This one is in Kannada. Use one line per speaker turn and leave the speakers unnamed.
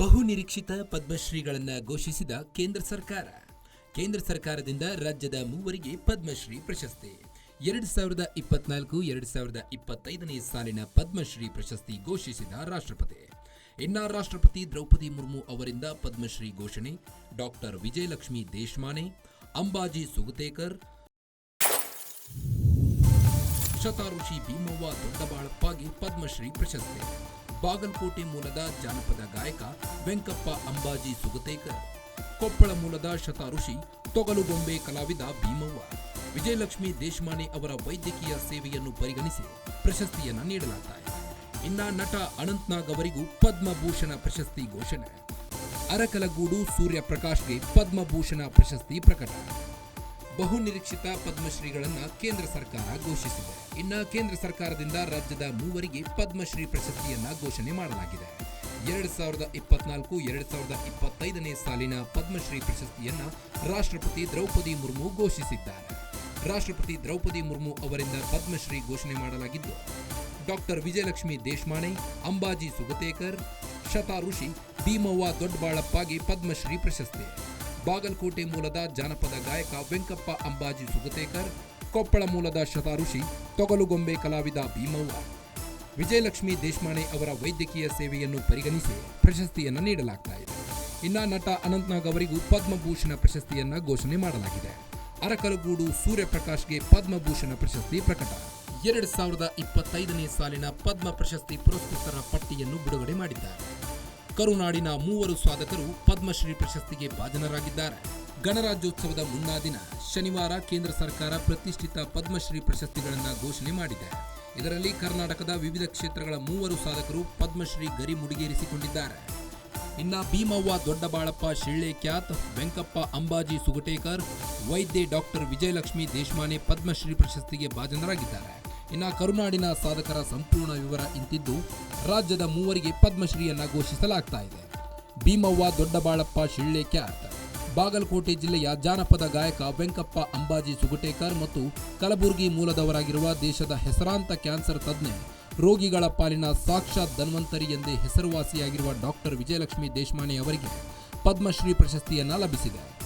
ಬಹುನಿರೀಕ್ಷಿತ ಪದ್ಮಶ್ರೀಗಳನ್ನು ಘೋಷಿಸಿದ ಕೇಂದ್ರ ಸರ್ಕಾರ. ಕೇಂದ್ರ ಸರ್ಕಾರದಿಂದ ರಾಜ್ಯದ ಮೂವರಿಗೆ ಪದ್ಮಶ್ರೀ ಪ್ರಶಸ್ತಿ. ಎರಡು ಸಾವಿರದ ಇಪ್ಪತ್ನಾಲ್ಕು, ಎರಡು ಸಾವಿರದ ಇಪ್ಪತ್ತೈದನೇ ಸಾಲಿನ ಪದ್ಮಶ್ರೀ ಪ್ರಶಸ್ತಿ ಘೋಷಿಸಿದ ರಾಷ್ಟ್ರಪತಿ. ಇನ್ನ ರಾಷ್ಟ್ರಪತಿ ದ್ರೌಪದಿ ಮುರ್ಮು ಅವರಿಂದ ಪದ್ಮಶ್ರೀ ಘೋಷಣೆ. ಡಾಕ್ಟರ್ ವಿಜಯಲಕ್ಷ್ಮಿ ದೇಶಮಾನೆ, ಅಂಬಾಜಿ ಸುಗತೇಕರ್, ಶತಾರುಷಿ ಭೀಮವ್ವ ದೊಡ್ಡಬಾಳಪ್ಪಗೆ ಪದ್ಮಶ್ರೀ ಪ್ರಶಸ್ತಿ. ಬಾಗಲಕೋಟೆ ಮೂಲದ ಜಾನಪದ ಗಾಯಕ ವೆಂಕಪ್ಪ ಅಂಬಾಜಿ ಸುಗತೇಕರ್. ಕೊಪ್ಪಳ ಮೂಲದ ಶತಾಋಷಿ ತೊಗಲುಗೊಂಬೆ ಕಲಾವಿದ ಭೀಮವ್ವ. ವಿಜಯಲಕ್ಷ್ಮಿ ದೇಶಮಾನೆ ಅವರ ವೈದ್ಯಕೀಯ ಸೇವೆಯನ್ನು ಪರಿಗಣಿಸಿ ಪ್ರಶಸ್ತಿಯನ್ನು ನೀಡಲಾಗ್ತಾ ಇನ್ನ ನಟ ಅನಂತನಾಗ್ ಅವರಿಗೂ ಪದ್ಮಭೂಷಣ ಪ್ರಶಸ್ತಿ ಘೋಷಣೆ. ಅರಕಲಗೂಡು ಸೂರ್ಯಪ್ರಕಾಶ್ಗೆ ಪದ್ಮಭೂಷಣ ಪ್ರಶಸ್ತಿ ಪ್ರಕಟ. ಬಹುನಿರೀಕ್ಷಿತ ಪದ್ಮಶ್ರೀಗಳನ್ನ ಕೇಂದ್ರ ಸರ್ಕಾರ ಘೋಷಿಸಿದೆ. ಇನ್ನ ಕೇಂದ್ರ ಸರ್ಕಾರದಿಂದ ರಾಜ್ಯದ ಮೂವರಿಗೆ ಪದ್ಮಶ್ರೀ ಪ್ರಶಸ್ತಿಯನ್ನ ಘೋಷಣೆ ಮಾಡಲಾಗಿದೆ. ಎರಡ್ ಸಾವಿರದ ಇಪ್ಪತ್ನಾಲ್ಕು, ಎರಡ್ ಸಾವಿರದ ಇಪ್ಪತ್ತೈದನೇ ಸಾಲಿನ ಪದ್ಮಶ್ರೀ ಪ್ರಶಸ್ತಿಯನ್ನ ರಾಷ್ಟ್ರಪತಿ ದ್ರೌಪದಿ ಮುರ್ಮು ಘೋಷಿಸಿದ್ದಾರೆ. ರಾಷ್ಟ್ರಪತಿ ದ್ರೌಪದಿ ಮುರ್ಮು ಅವರಿಂದ ಪದ್ಮಶ್ರೀ ಘೋಷಣೆ ಮಾಡಲಾಗಿದ್ದು, ಡಾಕ್ಟರ್ ವಿಜಯಲಕ್ಷ್ಮಿ ದೇಶಮಾನೆ ಅಂಬಾಜಿ ಸುಗತೇಕರ್ ಋಷಿ ಭೀಮವ್ವ ದೊಡ್ಡಬಾಳಪ್ಪಗೆ ಪದ್ಮಶ್ರೀ ಪ್ರಶಸ್ತಿ. ಬಾಗಲಕೋಟೆ ಮೂಲದ ಜಾನಪದ ಗಾಯಕ ವೆಂಕಪ್ಪ ಅಂಬಾಜಿ ಸುಗತೇಕರ್, ಕೊಪ್ಪಳ ಮೂಲದ ಶತಾರುಷಿ ತೊಗಲುಗೊಂಬೆ ಕಲಾವಿದ ಭೀಮವ್ವ. ವಿಜಯಲಕ್ಷ್ಮಿ ದೇಶಮಾಣೆ ಅವರ ವೈದ್ಯಕೀಯ ಸೇವೆಯನ್ನು ಪರಿಗಣಿಸಿ ಪ್ರಶಸ್ತಿಯನ್ನು ನೀಡಲಾಗ್ತಾ ಇದೆ. ಇನ್ನ ನಟ ಅನಂತ್ನಾಗ್ ಅವರಿಗೂ ಪದ್ಮಭೂಷಣ ಪ್ರಶಸ್ತಿಯನ್ನು ಘೋಷಣೆ ಮಾಡಲಾಗಿದೆ. ಅರಕಲಗೂಡು ಸೂರ್ಯಪ್ರಕಾಶ್ಗೆ ಪದ್ಮಭೂಷಣ ಪ್ರಶಸ್ತಿ ಪ್ರಕಟ. ಎರಡ್ ಸಾವಿರದ ಇಪ್ಪತ್ತೈದನೇ ಸಾಲಿನ ಪದ್ಮ ಪ್ರಶಸ್ತಿ ಪುರಸ್ಕೃತರ ಪಟ್ಟಿಯನ್ನು ಬಿಡುಗಡೆ ಮಾಡಿದ್ದಾರೆ. ಕರುನಾಡಿನ ಮೂವರು ಸಾಧಕರು ಪದ್ಮಶ್ರೀ ಪ್ರಶಸ್ತಿಗೆ ಭಾಜನರಾಗಿದ್ದಾರೆ. ಗಣರಾಜ್ಯೋತ್ಸವದ ಮುನ್ನಾ ದಿನ ಶನಿವಾರ ಕೇಂದ್ರ ಸರ್ಕಾರ ಪ್ರತಿಷ್ಠಿತ ಪದ್ಮಶ್ರೀ ಪ್ರಶಸ್ತಿಗಳನ್ನು ಘೋಷಣೆ ಮಾಡಿದೆ. ಇದರಲ್ಲಿ ಕರ್ನಾಟಕದ ವಿವಿಧ ಕ್ಷೇತ್ರಗಳ ಮೂವರು ಸಾಧಕರು ಪದ್ಮಶ್ರೀ ಗರಿ ಮುಡಿಗೇರಿಸಿಕೊಂಡಿದ್ದಾರೆ. ಇನ್ನ ಭೀಮವ್ವ ದೊಡ್ಡಬಾಳಪ್ಪ ಶಿಳ್ಳೆ ಖ್ಯಾತ್ ವೆಂಕಪ್ಪ ಅಂಬಾಜಿ ಸುಗಟೇಕರ್, ವೈದ್ಯೆ ಡಾಕ್ಟರ್ ವಿಜಯಲಕ್ಷ್ಮಿ ದೇಶಮಾನೆ ಪದ್ಮಶ್ರೀ ಪ್ರಶಸ್ತಿಗೆ ಭಾಜನರಾಗಿದ್ದಾರೆ. ಇನ್ನ ಕರುನಾಡಿನ ಸಾಧಕರ ಸಂಪೂರ್ಣ ವಿವರ ಇಂತಿದ್ದು, ರಾಜ್ಯದ ಮೂವರಿಗೆ ಪದ್ಮಶ್ರೀಯನ್ನ ಘೋಷಿಸಲಾಗ್ತಾ ಇದೆ. ಭೀಮವ್ವ ದೊಡ್ಡಬಾಳಪ್ಪ ಶಿಳ್ಳೆ ಖ್ಯಾತ್. ಬಾಗಲಕೋಟೆ ಜಿಲ್ಲೆಯ ಜಾನಪದ ಗಾಯಕ ವೆಂಕಪ್ಪ ಅಂಬಾಜಿ ಸುಗಟೇಕರ್ ಮತ್ತು ಕಲಬುರಗಿ ಮೂಲದವರಾಗಿರುವ ದೇಶದ ಹೆಸರಾಂತ ಕ್ಯಾನ್ಸರ್ ತಜ್ಞೆ, ರೋಗಿಗಳ ಪಾಲಿನ ಸಾಕ್ಷಾತ್ ಧನ್ವಂತರಿ ಎಂದೇ ಹೆಸರುವಾಸಿಯಾಗಿರುವ ಡಾಕ್ಟರ್ ವಿಜಯಲಕ್ಷ್ಮಿ ದೇಶಮಾನೆ ಅವರಿಗೆ ಪದ್ಮಶ್ರೀ ಪ್ರಶಸ್ತಿಯನ್ನ ಲಭಿಸಿದೆ.